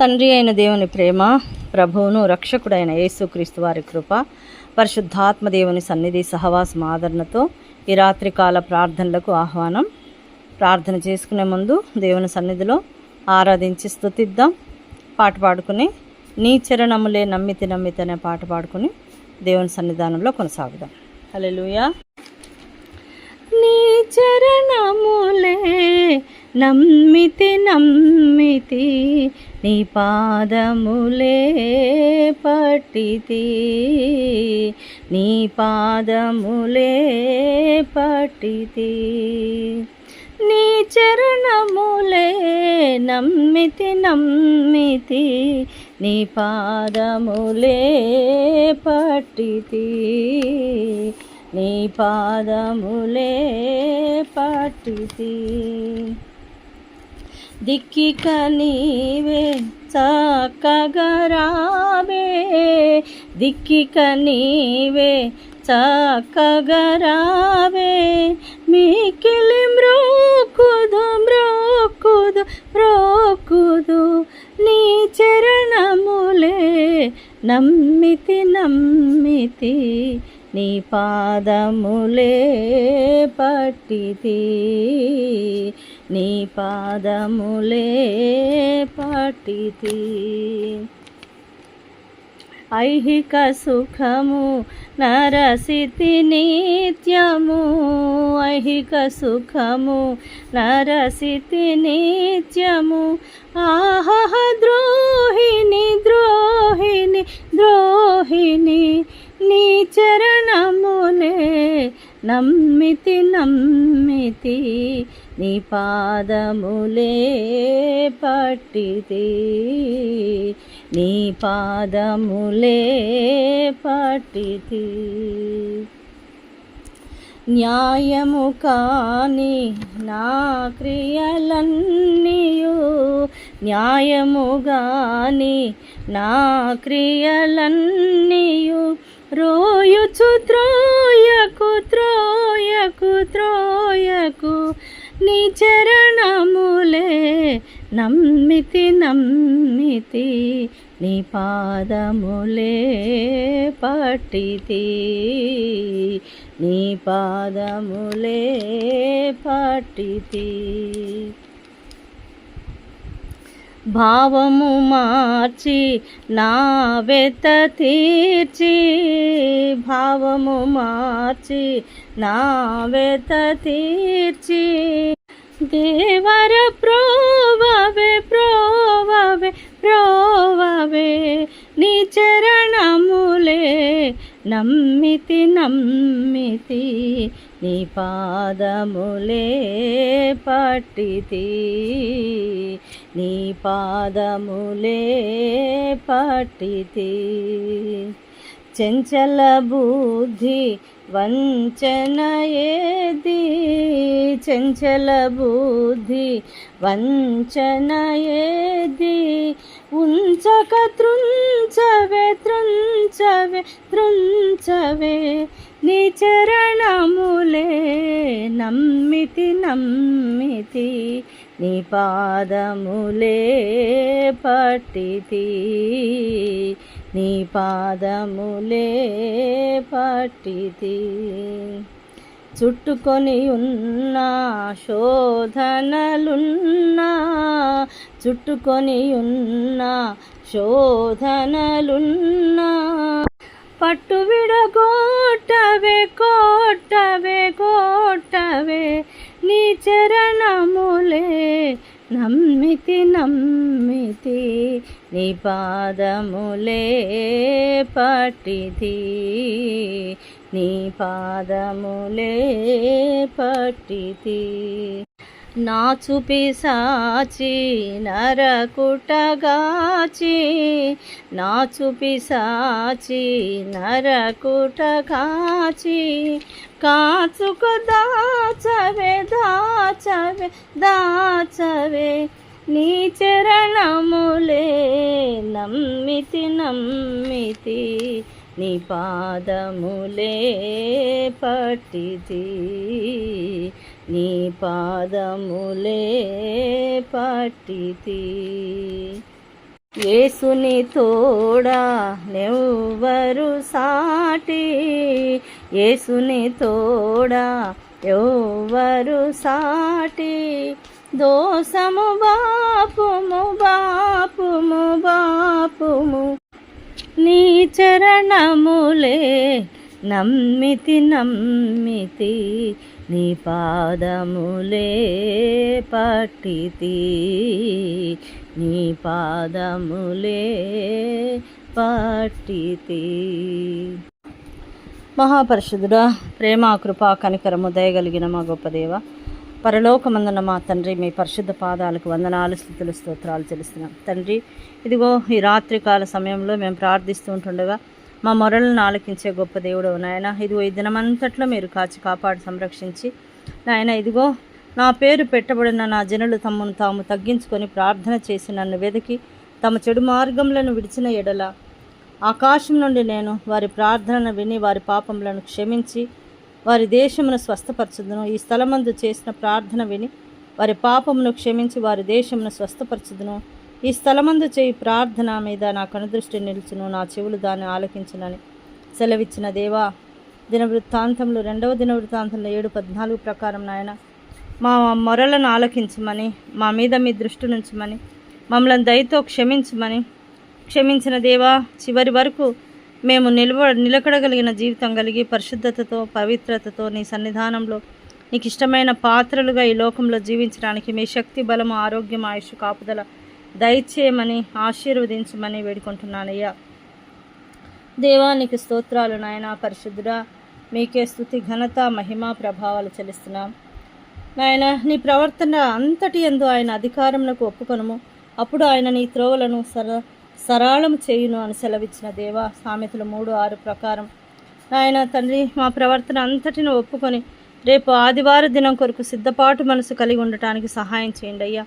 తండ్రి అయిన దేవుని ప్రేమ ప్రభువును రక్షకుడైన యేసుక్రీస్తు వారి కృప పరిశుద్ధాత్మ దేవుని సన్నిధి సహవాసం ఆదరణతో ఈ రాత్రికాల ప్రార్థనలకు ఆహ్వానం. ప్రార్థన చేసుకునే ముందు దేవుని సన్నిధిలో ఆరాధించి స్థుతిద్దాం పాట పాడుకుని నీ చరణములే నమ్మితి నమ్మితి అనే పాట పాడుకుని దేవుని సన్నిధానంలో కొనసాగుదాం. హలో నీ చరణములే నమ్మితి నమ్మితి నీ పాదములే పట్టితి. నీ పాదములే పట్టితి. నీ చరణములే నమ్మితి నమ్మితి. నీ పాదములే పట్టితి. నీ పాదములే పట్టితి. దిక్కిక నీవే చక్కగరావే దిక్కిక నీవే చక్కగరావే మీకిలి మ్రోకుదు మ్రోకుదు మ్రోకుదు. నీ చరణములే నమ్మితి నమ్మితి. నీ పాదములే పట్టితి. నీ పాదములే పటితి. ఐహిక సుఖము నరసితి నిత్యము. ఐహిక సుఖము నరసితి నిత్యము. ఆహ ద్రోహిణి ద్రోహిణి ద్రోహిణి నీ చరణములే నమ్మితి నమ్మితి. నీ పాదములే పట్టితే. నీ పాదములే పట్టితే. న్యాయము కాని నా క్రియలన్నీయు న్యాయము గాని నా క్రియలన్నీయు. రోయుచు త్రోయకు త్రోయకు త్రోయకు నీ చరణములే నమ్మితి నమ్మితి. నీ పాదములే పట్టితి నీ పాదములే పట్టితి భావము మార్చి నా వెత తీర్చి. భావము మార్చి నా వెత తీర్చి. దేవర ప్రోవవే ప్రోవవే ప్రోవవే నీ చరణములే నమ్మితి నమ్మితి నీ పాదములే పట్టితి. నీ పాదములే పట్టితి. చంచల బుద్ధి వంచనయేది. ఏది చంచల బుద్ధి వంచనయేది. ఉంచక తృంచవే తృంచవే తృంచవే నీ చరణములే నమ్మితి నమ్మితి. నీ పాదములే పట్టితి. నీ పాదములే పట్టితి. చుట్టుకొని ఉన్న శోధనలున్నా చుట్టుకొని ఉన్న శోధనలున్నా పట్టు విడగోటవే కోటవే కోటవే నీ చరణములే నమ్మితి నమ్మితి నీ పాదములే పట్టితి నీ పాదములే పట్టితి నా చూపిసాచి నరకుటగాచి నా చూపిసాచి నరకుటగాచి. కాచుకు దాచవే దాచవే దాచవే నీ చరణములే నమ్మితి నమ్మితి నీ పాదములే పట్టితి. నీ పాదములే పట్టితి. యేసుని తోడా నెవ్వరు సాటి. యేసుని తోడా ఎవ్వరు సాటి. దోసము బాపుము బాపుము బాపుము. నీ చరణములే నమ్మితి నమ్మితి. నీ పాదములే పట్టితి. నీ పాదములే పట్టితి. మహాపరిషుదుడా ప్రేమ కృప కనికరము దయగలిగిన మా గొప్ప దేవ పరలోకమందున మా తండ్రి మీ పరిశుద్ధ పాదాలకు వందనాలు స్థుతులు స్తోత్రాలు చెల్లిస్తున్నాం. తండ్రి ఇదిగో ఈ రాత్రికాల సమయంలో మేము ప్రార్థిస్తూ ఉంటుండగా మా మొరలను ఆలకించే గొప్ప దేవుడు నాయన. ఇదిగో ఈ దినమంతట్లో మీరు కాచి కాపాడి సంరక్షించి నాయన ఇదిగో నా పేరు పెట్టబడిన నా జనులు తమను తాము తగ్గించుకొని ప్రార్థన చేసి నన్ను వెతికి తమ చెడు మార్గములను విడిచిన ఎడల ఆకాశం నుండి నేను వారి ప్రార్థనను విని వారి పాపములను క్షమించి వారి దేశమును స్వస్థపరచుదును. ఈ స్థలమందు చేసిన ప్రార్థన విని వారి పాపమును క్షమించి వారి దేశమును స్వస్థపరచుదును. ఈ స్థలమందు చేయి ప్రార్థన మీద నా కనుదృష్టి నిలుచును నా చెవులు దాన్ని ఆలకించునని. సెలవిచ్చిన దేవా దినవృత్తాంతంలో రెండవ దినవృత్తాంతంలో ఏడు పద్నాలుగు ప్రకారం నాయన మా మొరలను ఆలకించమని మా మీద మీ దృష్టి నుంచమని మమ్మల్ని దయతో క్షమించమని క్షమించిన దేవా చివరి వరకు మేము నిలవ నిలకడగలిగిన జీవితం కలిగి పరిశుద్ధతతో పవిత్రతతో నీ సన్నిధానంలో నీకు ఇష్టమైన పాత్రలుగా ఈ లోకంలో జీవించడానికి మీ శక్తి బలము ఆరోగ్యం ఆయుష్ కాపుదల దయచేయమని ఆశీర్వదించమని వేడుకుంటున్నానయ్యా. దేవానికి స్తోత్రాలు నాయన పరిశుద్ధుడా. మీకే స్థుతి ఘనత మహిమ ప్రభావాలు చెల్లిస్తున్నాం. నాయన నీ ప్రవర్తన అంతటి ఎందు ఆయన అధికారములకు ఒప్పుకొనుము. అప్పుడు ఆయన నీ త్రోవలను సర సరళం చేయును అని సెలవిచ్చిన దేవ సామెతలు మూడు ఆరు ప్రకారం. నాయన తండ్రి మా ప్రవర్తన అంతటిని ఒప్పుకొని రేపు ఆదివార దినం కొరకు సిద్ధపాటు మనసు కలిగి ఉండటానికి సహాయం చేయండి అయ్యా.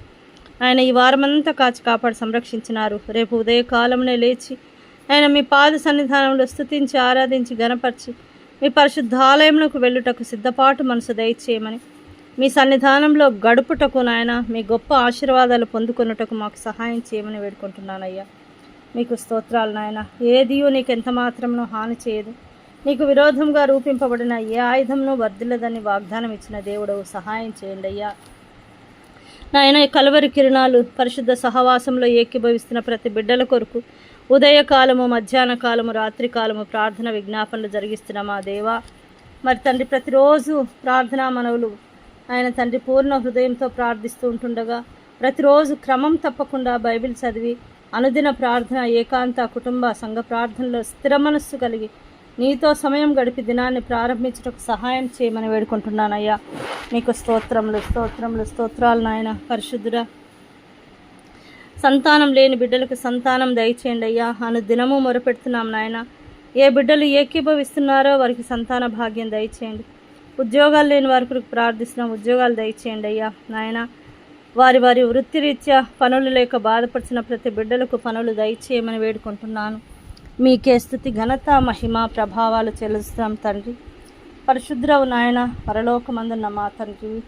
ఆయన ఈ వారమంతా కాచి కాపాడి సంరక్షించినారు. రేపు ఉదయకాలంలో లేచి ఆయన మీ పాద సన్నిధానంలో స్తుతించి ఆరాధించి గనపరిచి మీ పరిశుద్ధాలయంలోకి వెళ్ళుటకు సిద్ధపాటు మనసు దయచేయమని మీ సన్నిధానంలో గడుపుటకు నాయన మీ గొప్ప ఆశీర్వాదాలు పొందుకొనుటకు మాకు సహాయం చేయమని వేడుకుంటున్నానయ్యా. మీకు స్తోత్రాలు నాయన. ఏదియో నీకు ఎంత మాత్రమునో హాని చేయదు. నీకు విరోధంగా రూపింపబడిన ఏ ఆయుధంను వర్ధిల్లదని వాగ్దానం ఇచ్చిన దేవుడవు సహాయం చేయండి అయ్యా నాయన కలవరి కిరణాలు పరిశుద్ధ సహవాసంలో ఏకీభవిస్తున్న ప్రతి బిడ్డల కొరకు ఉదయకాలము మధ్యాహ్న కాలము రాత్రి కాలము ప్రార్థన విజ్ఞాపనలు జరిగిస్తున్న మా దేవా. మరి తండ్రి ప్రతిరోజు ప్రార్థనా మనవులు ఆయన తండ్రి పూర్ణ హృదయంతో ప్రార్థిస్తూ ఉంటుండగా ప్రతిరోజు క్రమం తప్పకుండా బైబిల్ చదివి అనుదిన ప్రార్థన ఏకాంత కుటుంబ సంఘ ప్రార్థనలో స్థిర మనస్సు కలిగి నీతో సమయం గడిపి దినాన్ని ప్రారంభించటకు సహాయం చేయమని వేడుకుంటున్నానయ్యా. మీకు స్తోత్రములు స్తోత్రములు స్తోత్రాలు నాయన పరిశుద్ధుడా. సంతానం లేని బిడ్డలకు సంతానం దయచేయండి అయ్యా. అను దినము మొరపెడుతున్నాం నాయన. ఏ బిడ్డలు ఏకీభవిస్తున్నారో వారికి సంతాన భాగ్యం దయచేయండి. ఉద్యోగాలు లేని వారికి ప్రార్థిస్తున్నాం ఉద్యోగాలు దయచేయండి అయ్యా. నాయన వారి వారి వృత్తిరీత్యా పనులు లేక బాధపడుతున్న ప్రతి బిడ్డలకు పనులు దయచేయమని వేడుకుంటున్నాను. మీకే స్థుతి ఘనత మహిమ ప్రభావాలు చెల్లిస్తాం తండ్రి. పరిశుద్రవు నాయన పరలోకమందున్న మా తండ్రి.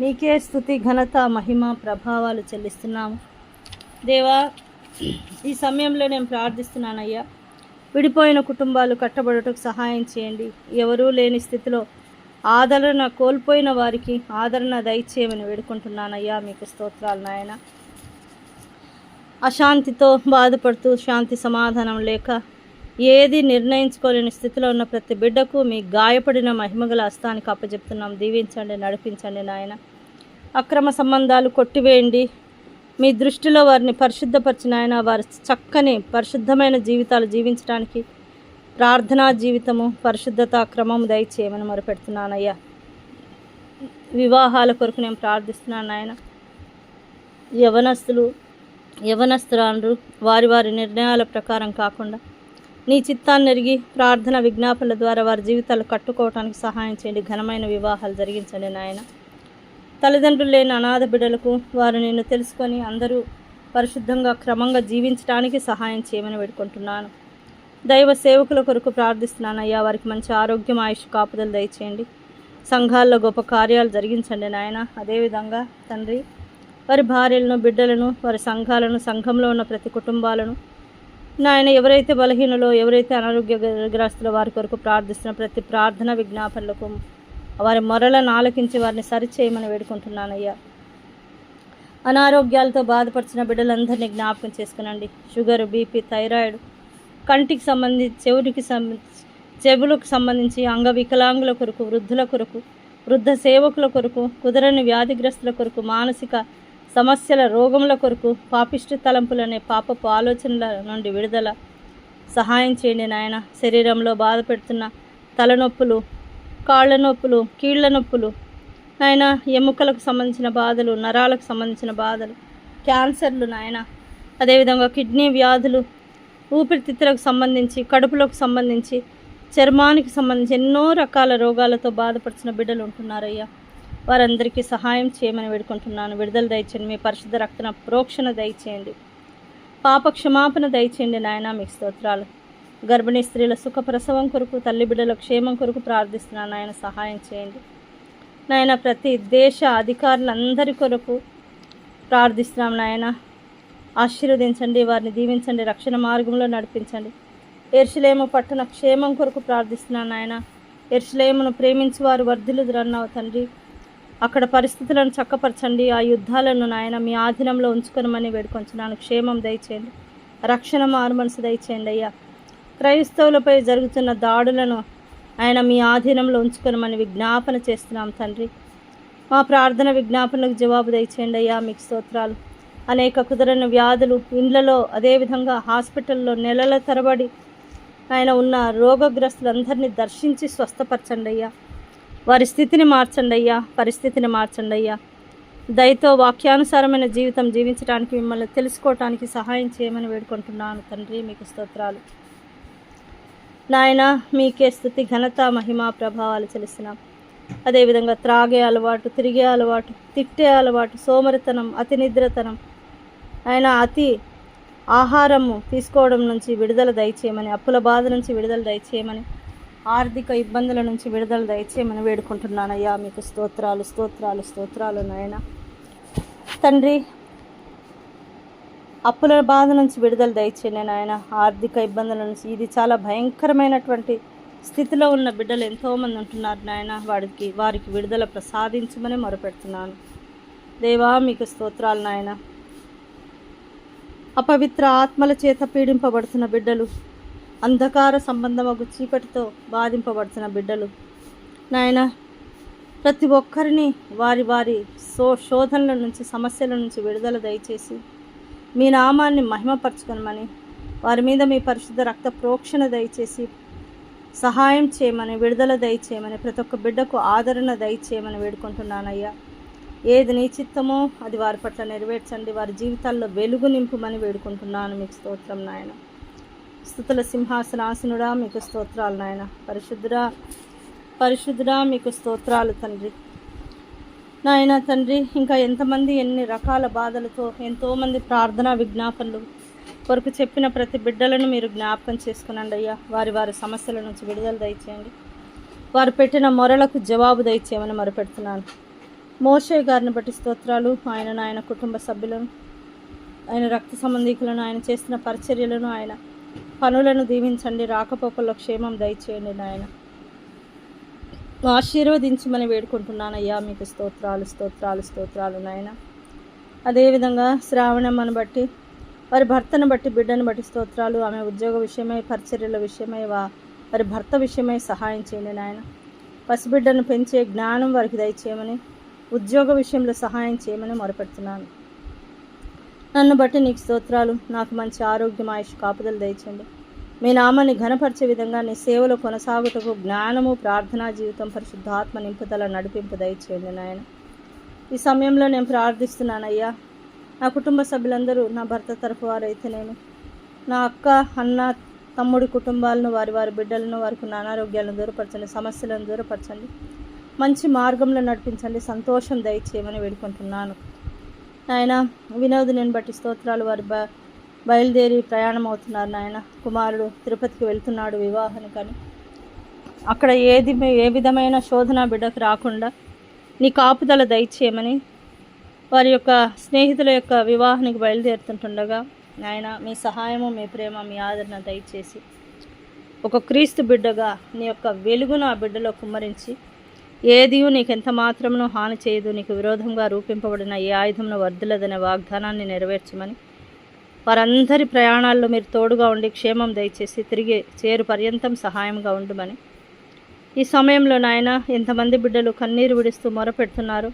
నీకే స్థుతి ఘనత మహిమ ప్రభావాలు చెల్లిస్తున్నాము. దేవా ఈ సమయంలో నేను ప్రార్థిస్తున్నానయ్యా. విడిపోయిన కుటుంబాలు కట్టబడుటకు సహాయం చేయండి. ఎవరూ లేని స్థితిలో ఆదరణ కోల్పోయిన వారికి ఆదరణ దయచేయమని వేడుకుంటున్నానయ్యా. మీకు స్తోత్రాలు నాయన. అశాంతితో బాధపడుతూ శాంతి సమాధానం లేక ఏది నిర్ణయించుకోలేని స్థితిలో ఉన్న ప్రతి బిడ్డకు మీ గాయపడిన మహిమగల హస్తానికి అప్పచెప్తున్నాం దీవించండి నడిపించండి నాయన. అక్రమ సంబంధాలు కొట్టివేయండి. మీ దృష్టిలో వారిని పరిశుద్ధపరిచిన ఆయన వారి చక్కని పరిశుద్ధమైన జీవితాలు జీవించడానికి ప్రార్థనా జీవితము పరిశుద్ధత క్రమము దయచేయమని మొరపెడుతున్నానయ్యా. వివాహాల కొరకు నేను ప్రార్థిస్తున్నాను ఆయన యవనస్తులు యవనస్తురాలు వారి వారి నిర్ణయాల ప్రకారం కాకుండా నీ చిత్తాన్ని ఎరిగి ప్రార్థన విజ్ఞాపనల ద్వారా వారి జీవితాలు కట్టుకోవటానికి సహాయం చేయండి. ఘనమైన వివాహాలు జరిగించండి నాయన. తల్లిదండ్రులు లేని అనాథ బిడ్డలకు వారు నిన్ను తెలుసుకొని అందరూ పరిశుద్ధంగా క్రమంగా జీవించడానికి సహాయం చేయమని వేడుకుంటున్నాను. దైవ సేవకుల కొరకు ప్రార్థిస్తున్నాను అయ్యా. వారికి మంచి ఆరోగ్యం ఆయుష్ కాపుదలు దయచేయండి. సంఘాల్లో గొప్ప కార్యాలు జరిగించండి నాయన. అదేవిధంగా తండ్రి వారి భార్యలను బిడ్డలను వారి సంఘాలను సంఘంలో ఉన్న ప్రతి కుటుంబాలను. నాయన ఎవరైతే బలహీనలో ఎవరైతే అనారోగ్యగ్రస్తులో వారి కొరకు ప్రార్థిస్తున్న ప్రతి ప్రార్థన విజ్ఞాపనలకు వారి మొరలను ఆలకించి వారిని సరిచేయమని వేడుకుంటున్నానయ్యా. అనారోగ్యాలతో బాధపడుతున్న బిడ్డలందరినీ జ్ఞాపకం చేసుకునండి. షుగర్ బీపీ థైరాయిడ్ కంటికి సంబంధించి చెవుడికి సంబంధించి చెవులకు సంబంధించి అంగవికలాంగుల కొరకు వృద్ధుల కొరకు వృద్ధ సేవకుల కొరకు కుదరని వ్యాధిగ్రస్తుల కొరకు మానసిక సమస్యల రోగముల కొరకు పాపిష్టి తలంపులనే పాపపు ఆలోచనల నుండి విడుదల సహాయం చేయండి నాయన. శరీరంలో బాధ పెడుతున్న తలనొప్పులు కాళ్ళ నొప్పులు కీళ్ళ నొప్పులు నాయన ఎముకలకు సంబంధించిన బాధలు నరాలకు సంబంధించిన బాధలు క్యాన్సర్లు నాయన. అదేవిధంగా కిడ్నీ వ్యాధులు ఊపిరితిత్తులకు సంబంధించి కడుపులకు సంబంధించి చర్మానికి సంబంధించి ఎన్నో రకాల రోగాలతో బాధపడుతున్న బిడ్డలు ఉంటున్నారయ్యా. వారందరికీ సహాయం చేయమని వేడుకుంటున్నాను. విడుదల దయచేయండి. మీ పరిశుద్ధ రక్తన ప్రోక్షణ దయచేయండి. పాప క్షమాపణ దయచేయండి నాయన. మీకు స్తోత్రాలు. గర్భిణీ స్త్రీల సుఖ ప్రసవం కొరకు తల్లి బిడ్డల క్షేమం కొరకు ప్రార్థిస్తున్నాను నాయన సహాయం చేయండి. నాయన ప్రతి దేశ అధికారులందరి కొరకు ప్రార్థిస్తున్నాం నాయన. ఆశీర్వదించండి వారిని దీవించండి రక్షణ మార్గంలో నడిపించండి. ఎర్షలేము పట్టణ క్షేమం కొరకు ప్రార్థిస్తున్నాను నాయన. ఎర్షలేమును ప్రేమించి వారు వర్ధిల్లుదురన్నావు తండ్రి. అక్కడ పరిస్థితులను చక్కపరచండి. ఆ యుద్ధాలను నాయన మీ ఆధీనంలో ఉంచుకొనమని వేడుకొంచున్నాను. క్షేమం దయచేయండి. రక్షణ మారుమనసు దయచేయండి అయ్యా. క్రైస్తవులపై జరుగుతున్న దాడులను ఆయన మీ ఆధీనంలో ఉంచుకొనమని విజ్ఞాపన చేస్తున్నాం తండ్రి. మా ప్రార్థన విజ్ఞాపనలకు జవాబు దయచేయండి అయ్యా. మీకు స్తోత్రాలు. అనేక కుదరని వ్యాధులు ఇండ్లలో అదేవిధంగా హాస్పిటల్లో నెలల తరబడి ఆయన ఉన్న రోగగ్రస్తులందరినీ దర్శించి స్వస్థపరచండి అయ్యా. వారి స్థితిని మార్చండి అయ్యా పరిస్థితిని మార్చండి అయ్యా. దయతో వాక్యానుసారమైన జీవితం జీవించడానికి మిమ్మల్ని తెలుసుకోవటానికి సహాయం చేయమని వేడుకుంటున్నాను తండ్రి మీకు స్తోత్రాలు. నాయన మీకే స్థుతి ఘనత మహిమ ప్రభావాలు చెల్లిస్తున్నాం. అదేవిధంగా త్రాగే అలవాటు తిరిగే అలవాటు తిట్టే అలవాటు సోమరితనం అతి నిద్రతనం ఆయన అతి ఆహారము తీసుకోవడం నుంచి విడుదల దయచేయమని అప్పుల బాధ నుంచి విడుదల దయచేయమని ఆర్థిక ఇబ్బందుల నుంచి విడుదల దయచేయమని వేడుకుంటున్నానయ్యా. మీకు స్తోత్రాలు స్తోత్రాలు స్తోత్రాలు నాయన. తండ్రి అప్పుల బాధ నుంచి విడుదల దయచేయండి నాయన. ఆర్థిక ఇబ్బందుల నుంచి ఇది చాలా భయంకరమైనటువంటి స్థితిలో ఉన్న బిడ్డలు ఎంతోమంది ఉంటున్నారు నాయన. వాడికి వారికి విడుదల ప్రసాదించమని మొరపెడుతున్నాను. దేవా మీకు స్తోత్రాలు నాయన. అపవిత్ర ఆత్మల చేత పీడింపబడుతున్న బిడ్డలు అంధకార సంబంధమగు చీకటితో బాధింపబడుతున్న బిడ్డలు. నాయన ప్రతి ఒక్కరిని వారి వారి సో శోధనల నుంచి సమస్యల నుంచి విడుదల దయచేసి మీ నామాన్ని మహిమపరచుకొనమని వారి మీద మీ పరిశుద్ధ రక్త ప్రోక్షణ దయచేసి సహాయం చేయమని విడుదల దయచేయమని ప్రతి ఒక్క బిడ్డకు ఆదరణ దయచేయమని వేడుకుంటున్నానయ్యా. ఏది నీ చిత్తమో అది వారి పట్ల నెరవేర్చండి వారి జీవితాల్లో వెలుగు నింపుమని వేడుకుంటున్నాను మీకు స్తోత్రం నాయన. స్థుతుల సింహాసనాసనుడా మీకు స్తోత్రాలు నాయన. పరిశుద్ధుడా పరిశుద్ధుడా మీకు స్తోత్రాలు తండ్రి. నాయన తండ్రి ఇంకా ఎంతమంది ఎన్ని రకాల బాధలతో ఎంతోమంది ప్రార్థనా విజ్ఞాపనలు కొరకు చెప్పిన ప్రతి బిడ్డలను మీరు జ్ఞాపకం చేసుకునండి అయ్యా. వారి వారి సమస్యల నుంచి విడుదల దయచేయండి. వారు పెట్టిన మొరలకు జవాబు దయచేయమని మొరపెడుతున్నాను. మోషే గారిని బట్టి స్తోత్రాలు ఆయన ఆయన కుటుంబ సభ్యులను ఆయన రక్త సంబంధికులను ఆయన చేస్తున్న పరిచర్యలను ఆయన పనులను దీవించండి రాకపోకల్లో క్షేమం దయచేయండి నాయన. ఆశీర్వదించమని వేడుకుంటున్నాను అయ్యా మీకు స్తోత్రాలు స్తోత్రాలు స్తోత్రాలు నాయన. అదేవిధంగా శ్రావణమ్మను బట్టి వారి భర్తను బట్టి బిడ్డను బట్టి స్తోత్రాలు ఆమె ఉద్యోగ విషయమై పరిచర్యల విషయమై వా వారి భర్త విషయమై సహాయం చేయండి నాయన. పసిబిడ్డను పెంచే జ్ఞానం వారికి దయచేయమని ఉద్యోగ విషయంలో సహాయం చేయమని మొరపెడుతున్నాను. నన్ను బట్టి నీకు స్తోత్రాలు. నాకు మంచి ఆరోగ్యం ఆయుష్ కాపుదలు దయచేయండి. మీ నామాన్ని ఘనపరిచే విధంగా నీ సేవలో కొనసాగుటకు జ్ఞానము ప్రార్థనా జీవితం పరిశుద్ధాత్మ నింపుదల నడిపింపు దయచేయండి నాయన. ఈ సమయంలో నేను ప్రార్థిస్తున్నానయ్యా. నా కుటుంబ సభ్యులందరూ నా భర్త తరఫు వారైతేనేమి నా అక్క అన్న తమ్ముడి కుటుంబాలను వారి వారి బిడ్డలను వారికి అనారోగ్యాలను దూరపరచండి సమస్యలను దూరపరచండి. మంచి మార్గంలో నడిపించండి సంతోషం దయచేయమని వేడుకుంటున్నాను. నాయన వినోదులను బట్టి స్తోత్రాలు వారి బ బయలుదేరి ప్రయాణం అవుతున్నారు నాయన. కుమారుడు తిరుపతికి వెళ్తున్నాడు వివాహానికని అక్కడ ఏది ఏ విధమైన శోధన బిడ్డకు రాకుండా నీ కాపుదల దయచేయమని వారి యొక్క స్నేహితుల యొక్క వివాహానికి బయలుదేరుతుంటుండగా నాయన మీ సహాయము మీ ప్రేమ మీ ఆదరణ దయచేసి ఒక క్రీస్తు బిడ్డగా నీ యొక్క వెలుగును ఆ బిడ్డలో కుమ్మరించి ఏదియు నీకు ఎంత మాత్రమును హాని చేయదు. నీకు విరోధంగా రూపింపబడిన ఏ ఆయుధమును వర్ధులదనే వాగ్దానాన్ని నెరవేర్చమని. వారందరి ప్రయాణాల్లో మీరు తోడుగా ఉండి క్షేమం దయచేసి తిరిగి చేరు పర్యంతం సహాయంగా ఉండమని. ఈ సమయంలో నాయన ఎంతమంది బిడ్డలు కన్నీరు విడుస్తూ మొరపెడుతున్నారు.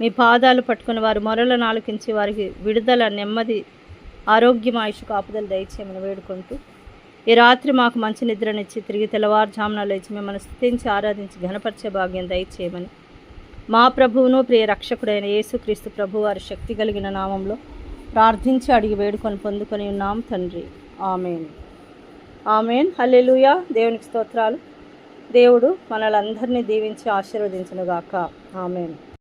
మీ పాదాలు పట్టుకుని వారి మొరలను ఆలకించి వారికి విడుదల నెమ్మది ఆరోగ్యం ఆయుష్ కాపుదలు దయచేయమని వేడుకుంటూ ఈ రాత్రి మాకు మంచి నిద్రనిచ్చి తిరిగి తెల్లవారుజామున లేచి మిమ్మల్ని స్థుతించి ఆరాధించి ఘనపరిచే భాగ్యం దయచేయమని. మా ప్రభువును ప్రియ రక్షకుడైన యేసుక్రీస్తు ప్రభు వారి శక్తి కలిగిన నామంలో ప్రార్థించి అడిగి వేడుకొని పొందుకొని ఉన్నాం తండ్రి. ఆమెన్. ఆమెన్. హల్లెలూయా. దేవునికి స్తోత్రాలు. దేవుడు మనలందరినీ దీవించి ఆశీర్వదించునుగాక. ఆమెన్.